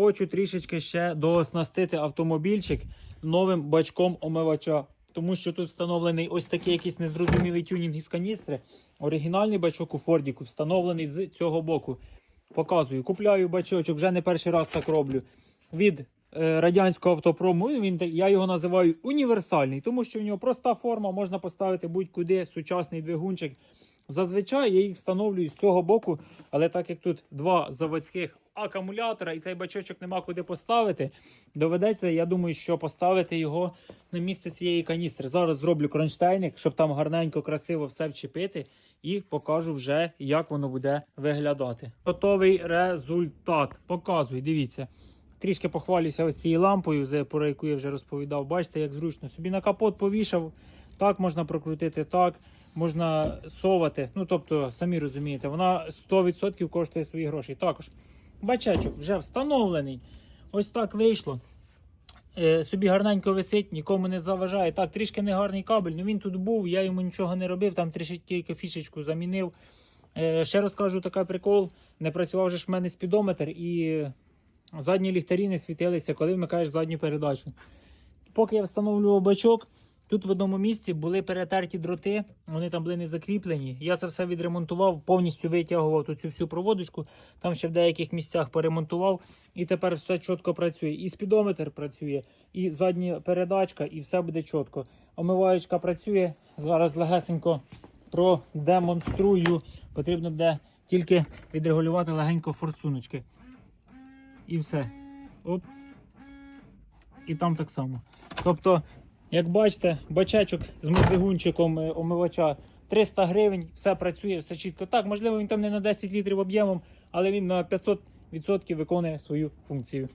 Хочу трішечки ще дооснастити автомобільчик новим бачком омивача. Тому що тут встановлений ось такий якийсь незрозумілий тюнінг із каністри. Оригінальний бачок у Фордіку встановлений з цього боку. Показую, купляю бачочок, вже не перший раз так роблю. Від е, радянського автопрому. Ну, Він, я його називаю універсальний, тому що в нього проста форма, можна поставити будь-куди сучасний двигунчик. Зазвичай я їх встановлюю з цього боку, але так як тут два заводських акумулятора і цей бачочок нема куди поставити, доведеться, я думаю, що поставити його на місце цієї каністри. Зараз зроблю кронштейник, щоб там гарненько, красиво все вчепити, і покажу вже, як воно буде виглядати. Готовий результат. Показую, дивіться. Трішки похвалюся ось цією лампою, про яку я вже розповідав. Бачите, як зручно. Собі на капот повішав. Так можна прокрутити, так можна совати. Ну, тобто, самі розумієте, вона 100% коштує свої гроші. Також бачачок вже встановлений. Ось так вийшло. Е, собі гарненько висить, нікому не заважає. Так, трішки негарний кабель, ну він тут був, я йому нічого не робив, там трішки фішечку замінив. Е, ще розкажу такий прикол. Не працював же ж в мене спідометр і задні ліхтарі не світилися, коли вмикаєш задню передачу. Поки я встановлював бачок, тут в одному місці були перетерті дроти, вони там були не закріплені. Я це все відремонтував, повністю витягував тут цю всю проводочку, там ще в деяких місцях поремонтував, і тепер все чітко працює. І спідометр працює, і задня передачка, і все буде чітко. Омиваючка працює. Зараз легесенько продемонструю. Потрібно буде тільки відрегулювати легенько форсуночки. І все. Оп. І там так само. Тобто, як бачите, бачачок з двигунчиком е, омивача 300 гривень, все працює, все чітко. Так, можливо, він там не на 10 літрів об'ємом, але він на 500% виконує свою функцію.